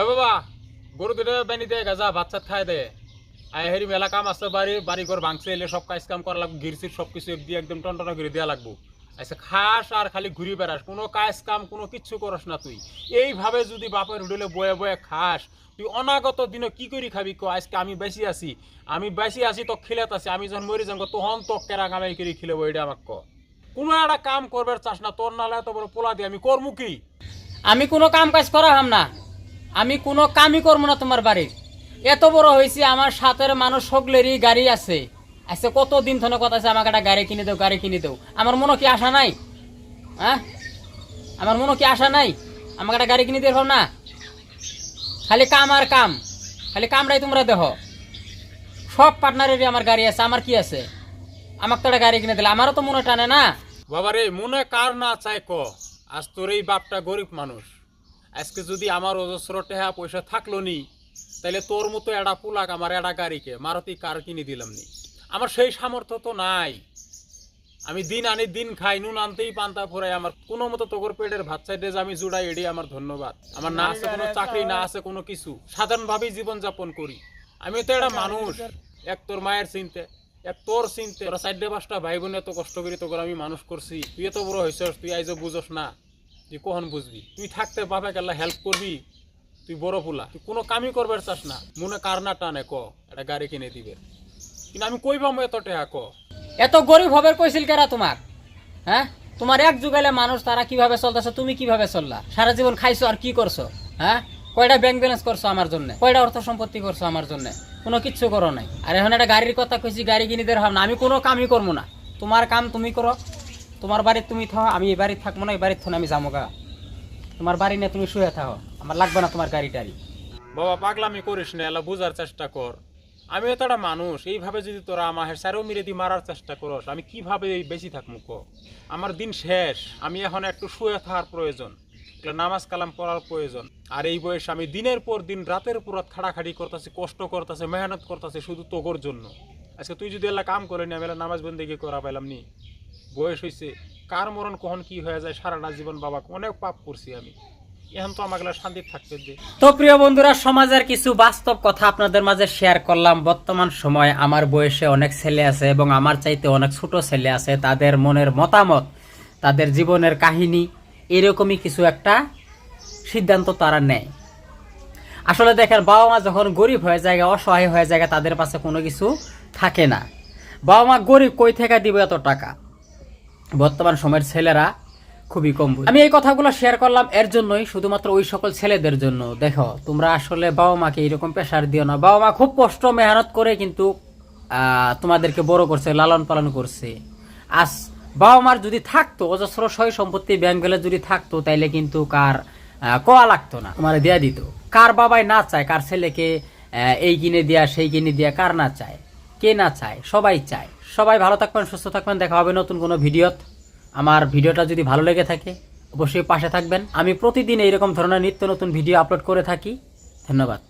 এ বাবা, গরু দুটো বেনি দে, গাজা চাত খাই দে। আয় হেরি মেলা কাম আছে বাড়ি বাড়ি ঘর ভাঙছে, এলে সব কাজ কাম করা লাগবে গিরসির সব কিছু দিয়ে একদম টনটনা করে দেওয়া লাগবো। আচ্ছা খাস আর খালি ঘুরি বেড়াস, কোনো কাজ কাম, কোনো কিচ্ছু করস না তুই। এইভাবে যদি বাপের হুডলে বয়ে বয়ে খাস, তুই অনাগত দিনে কি করি খাবি কো আজকে আমি বেশি আছি। আমি বেশি আছি তো খিলেত আছি, আমি যখন মরি যাব তখন তো কেরা কামাই করে খিলেবো এটা আমাকে ক। কোনো একটা কাম করবার চাস না তোর নালে এত বড় পোলা দিয়ে আমি করমু কি? আমি কোনো কাম কাজ করা হাম না। আমি কোনো কামই করব না তোমার বাড়ির। এত বড় হয়েছি, আমার সাথের মানুষ সকলেরই গাড়ি আছে। আচ্ছা কত দিন ধরে কথা আছে, আমাকে একটা গাড়ি কিনে দেও, গাড়ি কিনে দেও। আমার মনে কি আশা নাই? হ্যাঁ? আমার মনে কি আশা নাই? আমাকে একটা গাড়ি কিনে দেব না। খালি কাম আর কাম। খালি কামরাই তোমরা দেহ। সব পার্টনারেরই আমার গাড়ি আছে, আমার কি আছে? আমাকে তো একটা গাড়ি কিনে দিলে, আমারও তো মনে টানে না। বাবারে, মনে কার না চাই ক? আজ তোর এই বাপটা গরিব মানুষ। আজকে যদি আমার অজস্র টেহা পয়সা থাকল নি তাহলে তোর মতো এড়া পুলাক আমার এড়া গাড়িকে, মারুতি কার কিনে দিলাম নি? আমার সেই সামর্থ্য তো নাই। আমি দিন আনি দিন খাই, নুন আনতেই পান্তা ফোরাই, আমার কোনো মতো তোর পেটের ভাত যে আমি জুড়াই, এডি আমার ধন্যবাদ। আমার না আছে কোনো চাকরি, না আছে কোনো কিছু, সাধারণভাবেই জীবন যাপন করি। আমি তো একটা মানুষ। এক তোর মায়ের চিনতে, এক তোর চিনতে। ওরা চারটে পাঁচটা ভাই বোন এত কষ্ট করি তোকে আমি মানুষ করছি। তুই এত বড় হয়েছিস তুই আইজ বুঝস না। তুই কখন বুঝবি? তুই থাকতে বাপে কেলা হেল্প করবি। তুই বড় পুলা। তুই কোনো কামই করবার চাস না। মনে কার না টানে ক, একটা গাড়ি কিনে দিবে। কিন্তু আমি কই পাবো এত টেহা ক? এত গরিব হবার কইছিল কেরা তোমার? হ্যাঁ? তোমার এক যুগালে মানুষ তারা কীভাবে চলতেছে, তুমি কীভাবে চললা? সারা জীবন খাইছো আর কি করছ? হ্যাঁ? কয়টা ব্যাংক ব্যালেন্স করছ আমার জন্য? কয়টা অর্থ সম্পত্তি করছ আমার জন্য? কোনো কিচ্ছু করো নাই। আর এখন একটা গাড়ির কথা কইছি, গাড়ি কিনে দেওয়ার ভাবনা আমি কোনো কামই করব না। তোমার কাম তুমি করো। তোমার বাড়ির তুমি থাও, আমি এই বাড়িতে থাকব না, এই বাড়ির থাকুন আমি যাব গা। তোমার বাড়ি নিয়ে তুমি শুয়ে থাকো আমার লাগবে না তোমার গাড়ি টাড়ি। বাবা, পাগলামি করিস না, এলা বুঝার চেষ্টা কর। আমি তো মানুষ, এইভাবে যদি তোরা আমার স্যারও মিরে দিয়ে মারার চেষ্টা করস, আমি কীভাবে এই বেশি থাকব ক? আমার দিন শেষ, আমি এখন একটু শুয়ে থাকার প্রয়োজন নামাজ কালাম পড়ার প্রয়োজন। আর এই বয়সে আমি দিনের পর দিন, রাতের পর রাত খাড়াখাড়ি করতেছি, কষ্ট করতেছে, মেহনত করতেছে শুধু তোগর জন্য। আজকে তুই যদি এলা কাম করে নি, আমি নামাজ বন্দিকে করা পাইলাম নি। বয়স হয়েছে কার মরণ কখন কি হয়ে যায়, সারাটা জীবন বাবা অনেক পাপ করছি আমি। এখন তো শান্তি থাকতে দে। তো প্রিয় বন্ধুরা, সমাজের কিছু বাস্তব কথা আপনাদের মাঝে শেয়ার করলাম। বর্তমান সময় আমার বয়সে অনেক ছেলে আছে এবং আমার চাইতে অনেক ছোট ছেলে আছে। তাদের মনের মতামত, তাদের জীবনের কাহিনী, এরকমই কিছু একটা সিদ্ধান্ত তারা নেয়। আসলে দেখেন বাবা মা যখন গরিব হয়ে যায়, অসহায় হয়ে যায়, তাদের পাশে কোনো কিছু থাকে না। বাবা মা গরিব কই থেকে দিবে এত টাকা? বর্তমান সময়ের ছেলেরা খুবই কম আমি এই কথাগুলো শেয়ার করলাম এর জন্যই, শুধুমাত্র ওই সকল ছেলেদের জন্য। দেখো, তোমরা আসলে বাবা মাকে এরকম প্রেশার দিও না। বাবা মা খুব কষ্ট, মেহনত করে কিন্তু তোমাদেরকে বড় করছে, লালন পালন করছে। আজ বাবা মার যদি থাকতো, অজস্র সয় সম্পত্তি ব্যাংক ব্যালেন্স যদি থাকতো, তাইলে কিন্তু কার কোয়া লাগতো না। তোমার দেয়া দিত। কার বাবাই না চায়, কার ছেলেকে এই কিনে দেয়া, সেই কিনে দেয়া, কার না চায়। কে না চায়? সবাই চায়। সবাই ভালো থাকবেন, সুস্থ থাকবেন। দেখা হবে নতুন কোনো ভিডিওত। আমার ভিডিওটা যদি ভালো লেগে থাকে, অবশ্যই পাশে থাকবেন। আমি প্রতিদিন এইরকম ধরনের নিত্য নতুন ভিডিও আপলোড করে থাকি। ধন্যবাদ।